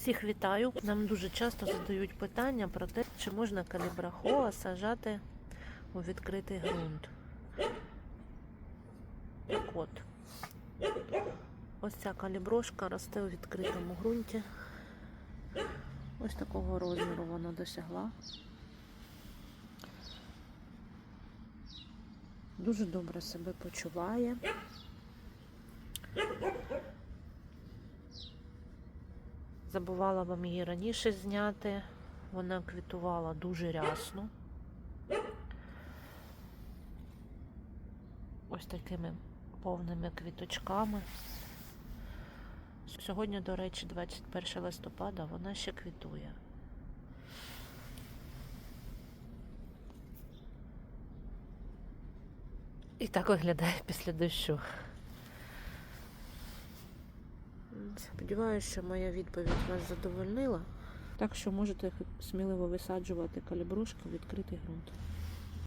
Всіх вітаю. Нам дуже часто задають питання про те, чи можна калібрахоа сажати у відкритий ґрунт. Так от, ось ця каліброшка росте у відкритому ґрунті. Ось такого розміру вона досягла. Дуже добре себе почуває. Забувала вам її раніше зняти. Вона квітувала дуже рясно. Ось такими повними квіточками. Сьогодні, до речі, 21 листопада, вона ще квітує. І так виглядає після дощу. Сподіваюся, що моя відповідь вас задовольнила. Так що можете сміливо висаджувати калібрушки в відкритий ґрунт.